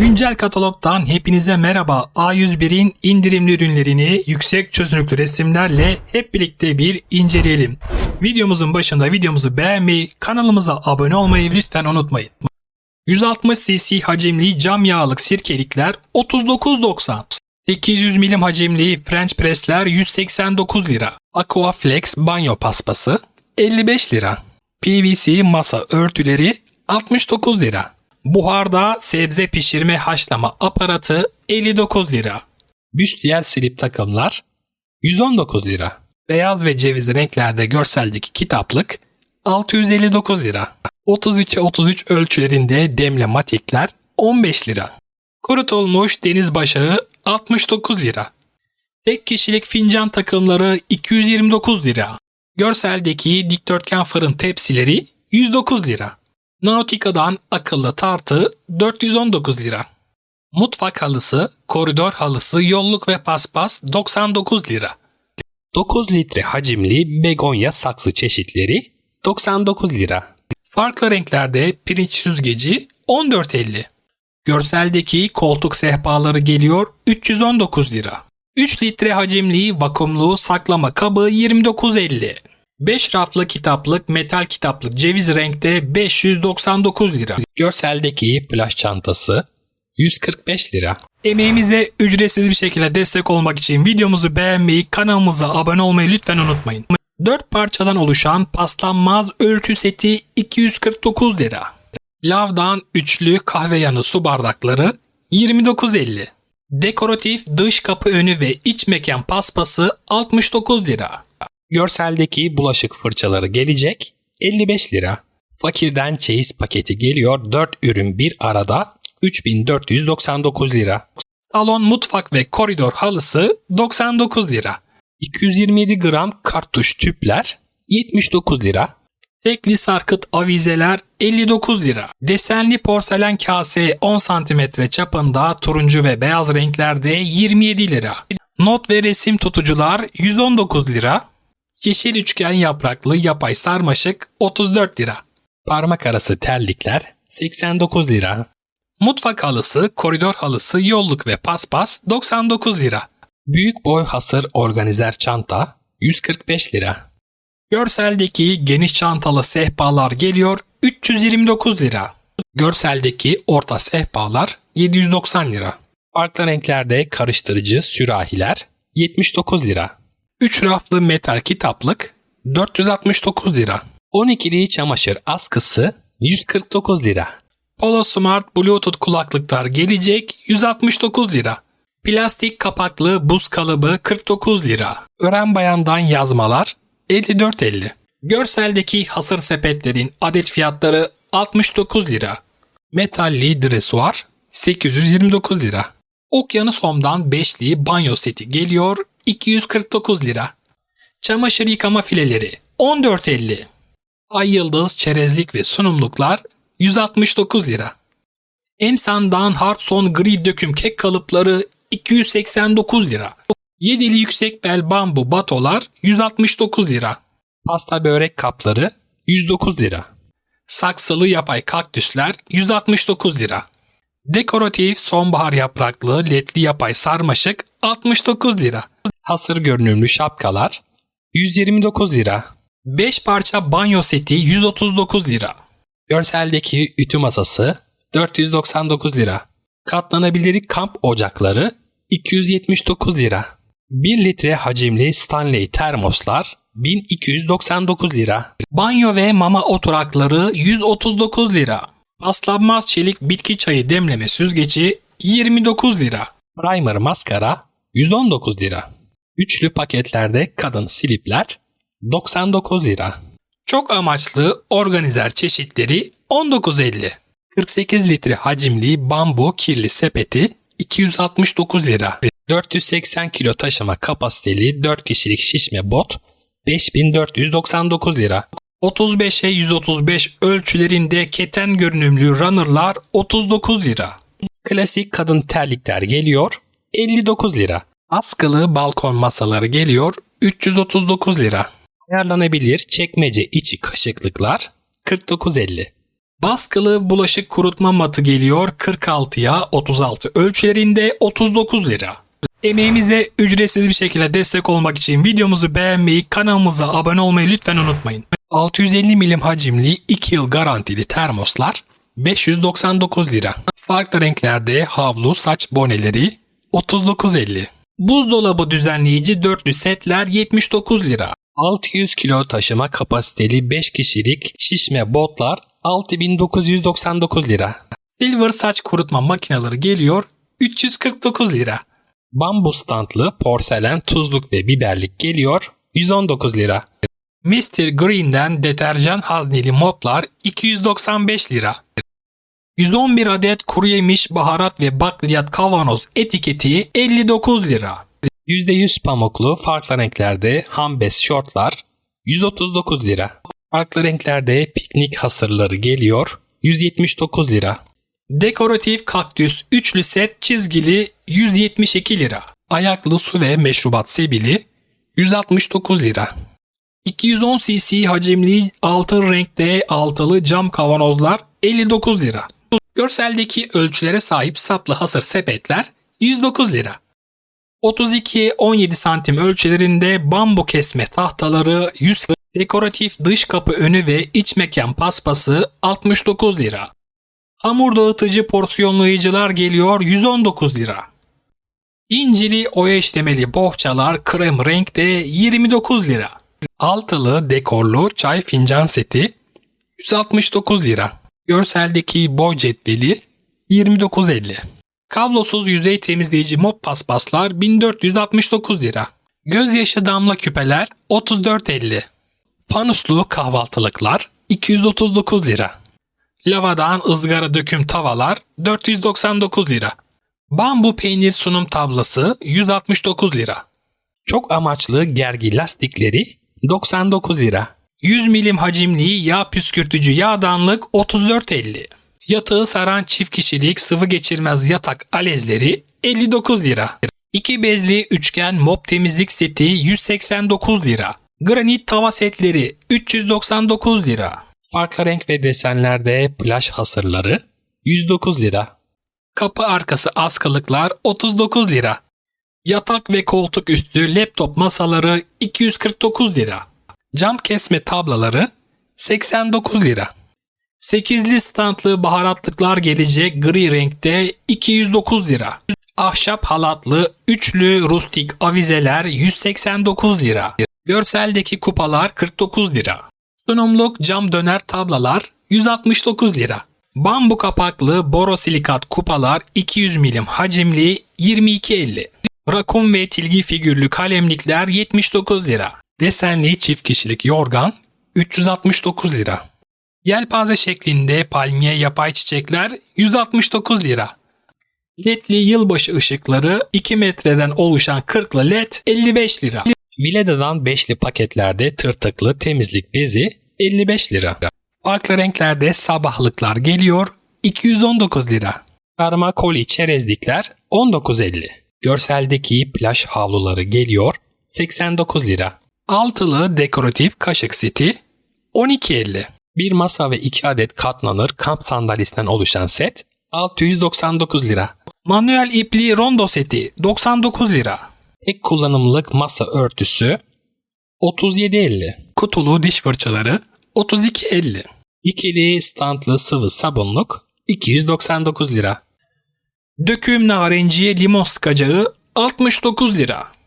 Güncel katalogdan hepinize merhaba. A101'in indirimli ürünlerini yüksek çözünürlüklü resimlerle hep birlikte bir inceleyelim. Videomuzun başında videomuzu beğenmeyi, kanalımıza abone olmayı lütfen unutmayın. 160 cc hacimli cam yağlık sirkelikler 39.90. 800 milim hacimli French pressler 189 lira. Aquaflex banyo paspası 55 lira. PVC masa örtüleri 69 lira. Buharda sebze pişirme haşlama aparatı 59 lira. Büstiyer silip takımlar 119 lira. Beyaz ve ceviz renklerde görseldeki kitaplık 659 lira. 33'e 33 ölçülerinde demle matikler 15 lira. Kurutulmuş deniz başağı 69 lira. Tek kişilik fincan takımları 229 lira. Görseldeki dikdörtgen fırın tepsileri 109 lira. Nautica'dan akıllı tartı 419 lira. Mutfak halısı, koridor halısı, yolluk ve paspas 99 lira. 9 litre hacimli begonya saksı çeşitleri 99 lira. Farklı renklerde pirinç süzgeci 14.50. Görseldeki koltuk sehpaları geliyor 319 lira. 3 litre hacimli vakumlu saklama kabı 29.50. 5 raflı kitaplık metal kitaplık ceviz renkte 599 lira. Görseldeki plaj çantası 145 lira. Emeğimize ücretsiz bir şekilde destek olmak için videomuzu beğenmeyi, kanalımıza abone olmayı lütfen unutmayın. 4 parçadan oluşan paslanmaz ölçü seti 249 lira. Lavdan üçlü kahve yanı su bardakları 29.50. Dekoratif dış kapı önü ve iç mekan paspası 69 lira. Görseldeki bulaşık fırçaları gelecek 55 lira. Fakirden çeyiz paketi geliyor 4 ürün bir arada 3499 lira. Salon mutfak ve koridor halısı 99 lira. 227 gram kartuş tüpler 79 lira. Tekli sarkıt avizeler 59 lira. Desenli porselen kase 10 cm çapında turuncu ve beyaz renklerde 27 lira. Not ve resim tutucular 119 lira. Yeşil üçgen yapraklı yapay sarmaşık 34 lira. Parmak arası terlikler 89 lira. Mutfak halısı, koridor halısı, yolluk ve paspas 99 lira. Büyük boy hasır organizer çanta 145 lira. Görseldeki geniş çantalı sehpalar geliyor 329 lira. Görseldeki orta sehpalar 790 lira. Farklı renklerde karıştırıcı sürahiler 79 lira. 3 raflı metal kitaplık 469 lira. 12'li çamaşır askısı 149 lira. Polo Smart Bluetooth kulaklıklar gelecek 169 lira. Plastik kapaklı buz kalıbı 49 lira. Ören bayandan yazmalar 54.50. Görseldeki hasır sepetlerin adet fiyatları 69 lira. Metalli dresuar 829 lira. Okyanus Home'dan beşli banyo seti geliyor 249 lira. Çamaşır yıkama fileleri 14.50. Ay yıldız çerezlik ve sunumluklar 169 lira. Emsan'dan Hardson gri döküm kek kalıpları 289 lira. Yedili yüksek bel bambu batolar 169 lira. Pasta börek kapları 109 lira. Saksılı yapay kaktüsler 169 lira. Dekoratif sonbahar yapraklı ledli yapay sarmaşık 69 lira. Hasır görünümlü şapkalar 129 lira. 5 parça banyo seti 139 lira. Görseldeki ütü masası 499 lira. Katlanabilir kamp ocakları 279 lira. 1 litre hacimli Stanley termoslar 1299 lira. Banyo ve mama oturakları 139 lira. Paslanmaz çelik bitki çayı demleme süzgeci 29 lira. Primer maskara 119 lira. Üçlü paketlerde kadın silipler 99 lira. Çok amaçlı organizer çeşitleri 19.50. 48 litre hacimli bambu kirli sepeti 269 lira. 480 kilo taşıma kapasiteli 4 kişilik şişme bot 5499 lira. 35'e 135 ölçülerinde keten görünümlü runnerlar 39 lira. Klasik kadın terlikler geliyor 59 lira. Askılı balkon masaları geliyor 339 lira. Ayarlanabilir çekmece içi kaşıklıklar 49.50. Baskılı bulaşık kurutma matı geliyor 46'ya 36 ölçülerinde 39 lira. Emeğimize ücretsiz bir şekilde destek olmak için videomuzu beğenmeyi, kanalımıza abone olmayı lütfen unutmayın. 650 milim hacimli 2 yıl garantili termoslar 599 lira. Farklı renklerde havlu, saç boneleri 39.50. Buzdolabı düzenleyici dörtlü setler 79 lira. 600 kilo taşıma kapasiteli 5 kişilik şişme botlar 6999 lira. Silver saç kurutma makineleri geliyor 349 lira. Bambu standlı porselen tuzluk ve biberlik geliyor 119 lira. Mr. Green'den deterjan hazneli moplar 295 lira. 111 adet kuru yemiş, baharat ve bakliyat kavanoz etiketi 59 lira. %100 pamuklu farklı renklerde hambes şortlar 139 lira. Farklı renklerde piknik hasırları geliyor 179 lira. Dekoratif kaktüs üçlü set çizgili 172 lira. Ayaklı su ve meşrubat sebili 169 lira. 210 cc hacimli altın renkte altılı cam kavanozlar 59 lira. Görseldeki ölçülere sahip saplı hasır sepetler 109 lira. 32-17 santim ölçülerinde bambu kesme tahtaları 100 dekoratif dış kapı önü ve iç mekan paspası 69 lira. Hamur dağıtıcı porsiyonlayıcılar geliyor 119 lira. İncili oya işlemeli bohçalar krem renkte 29 lira. Altılı dekorlu çay fincan seti 169 lira. Görseldeki boy cetveli 29.50. Kablosuz yüzey temizleyici mop paspaslar 1469 lira. Gözyaşı damla küpeler 34.50. Panuslu kahvaltılıklar 239 lira. Lavadan ızgara döküm tavalar 499 lira. Bambu peynir sunum tablası 169 lira. Çok amaçlı gergi lastikleri 99 lira. 100 milim hacimli yağ püskürtücü yağdanlık 34.50. Yatağı saran çift kişilik sıvı geçirmez yatak alezleri 59 lira. 2 bezli üçgen mop temizlik seti 189 lira. Granit tava setleri 399 lira. Farklı renk ve desenlerde plaj hasırları 109 lira. Kapı arkası askılıklar 39 lira. Yatak ve koltuk üstü laptop masaları 249 lira. Cam kesme tablaları 89 lira. 8'li standlı baharatlıklar gelecek gri renkte 209 lira. Ahşap halatlı üçlü rustik avizeler 189 lira. Görseldeki kupalar 49 lira. Sunumluk cam döner tablalar 169 lira. Bambu kapaklı borosilikat kupalar 200 milim hacimli 22.50. Rakun ve tilgi figürlü kalemlikler 79 lira. Desenli çift kişilik yorgan 369 lira. Yelpaze şeklinde palmiye yapay çiçekler 169 lira. LED'li yılbaşı ışıkları 2 metreden oluşan 40'lı LED 55 lira. Vileda'dan 5'li paketlerde tırtıklı temizlik bezi 55 lira. Farklı renklerde sabahlıklar geliyor 219 lira. Karma koli çerezlikler 19.50. Görseldeki plaj havluları geliyor 89 lira. Altılı dekoratif kaşık seti 12.50. Bir masa ve 2 adet katlanır kamp sandalyesinden oluşan set 699 lira. Manuel ipli rondo seti 99 lira. Tek kullanımlık masa örtüsü 37.50. Kutulu diş fırçaları 32.50. İkili standlı sıvı sabunluk 299 lira. Döküm narenciye limon sıkacağı 69 lira.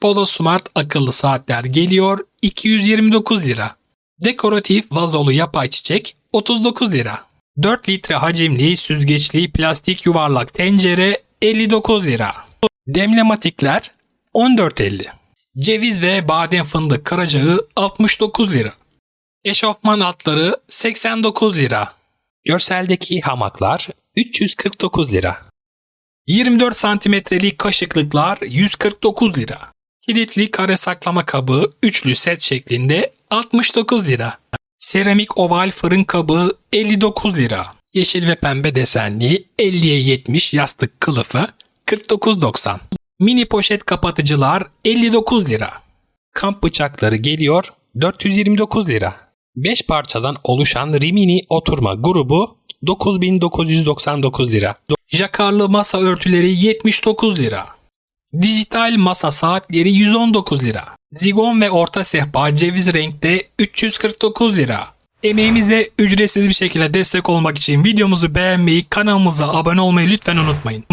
Polo Smart akıllı saatler geliyor 229 lira. Dekoratif vazolu yapay çiçek 39 lira. 4 litre hacimli süzgeçli plastik yuvarlak tencere 59 lira. Demlematikler 14.50. Ceviz ve badem fındık karacağı 69 lira. Eşofman altları 89 lira. Görseldeki hamaklar 349 lira. 24 santimetrelik kaşıklıklar 149 lira. Kilitli kare saklama kabı üçlü set şeklinde 69 lira. Seramik oval fırın kabı 59 lira. Yeşil ve pembe desenli 50'ye 70 yastık kılıfı 49.90. Mini poşet kapatıcılar 59 lira. Kamp bıçakları geliyor 429 lira. 5 parçadan oluşan Rimini oturma grubu 9999 lira. Jakarlı masa örtüleri 79 lira. Dijital masa saatleri 119 lira. Zigon ve orta sehpa ceviz renkte 349 lira. Emeğimize ücretsiz bir şekilde destek olmak için videomuzu beğenmeyi, kanalımıza abone olmayı lütfen unutmayın.